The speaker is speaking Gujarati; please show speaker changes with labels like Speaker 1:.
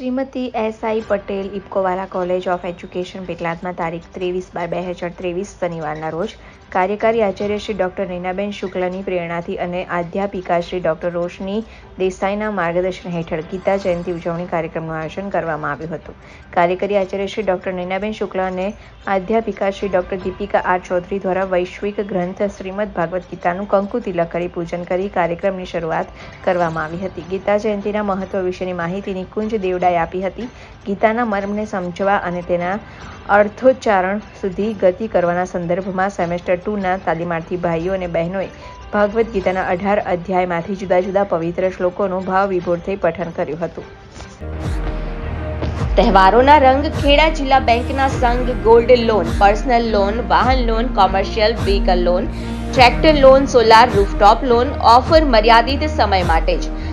Speaker 1: Shrimati S I Patel Ipcowala college of education, પેટલાદમાં તારીખ ત્રેવીસ બાર બે હજાર ત્રેવીસ શનિવારના રોજ કાર્યકારી આચાર્ય શ્રી ડૉક્ટર નૈનાબેન શુક્લની પ્રેરણાથી અને અધ્યાપિકા શ્રી ડૉક્ટર રોશની દેસાઈના માર્ગદર્શન હેઠળ ગીતા જયંતિ ઉજવણી કાર્યક્રમનું આયોજન કરવામાં આવ્યું હતું. કાર્યકારી આચાર્ય શ્રી ડૉક્ટર નૈનાબેન શુક્લ અને અધ્યાપિકા શ્રી ડૉક્ટર દીપિકા આર ચૌધરી દ્વારા વૈશ્વિક ગ્રંથ શ્રીમદ ભાગવત ગીતાનું કંકુ તિલક કરી પૂજન કરી કાર્યક્રમની શરૂઆત કરવામાં આવી હતી. ગીતા જયંતિના મહત્વ વિશેની માહિતીની કુંજ દેવડાએ આપી હતી. ગીતાના મર્મને સમજવા અને તેના અર્થોચ્ચારણ સુધી ગતિ કરવાના સંદર્ભમાં સેમેસ્ટર ટુના તાલીમાર્થી ભાઈઓ અને બહેનોએ ભાગવદ્ ગીતાના અઢાર અધ્યાયમાંથી જુદા જુદા પવિત્ર શ્લોકોનું ભાવ વિભોર થઈ પઠન કર્યું હતું. તહેવારોના રંગ ખેડા જિલ્લા બેંકના સંઘ ગોલ્ડ લોન, પર્સનલ લોન, વાહન loan, commercial vehicle loan, tractor loan, solar rooftop loan, offer મર્યાદિત સમય માટે જ.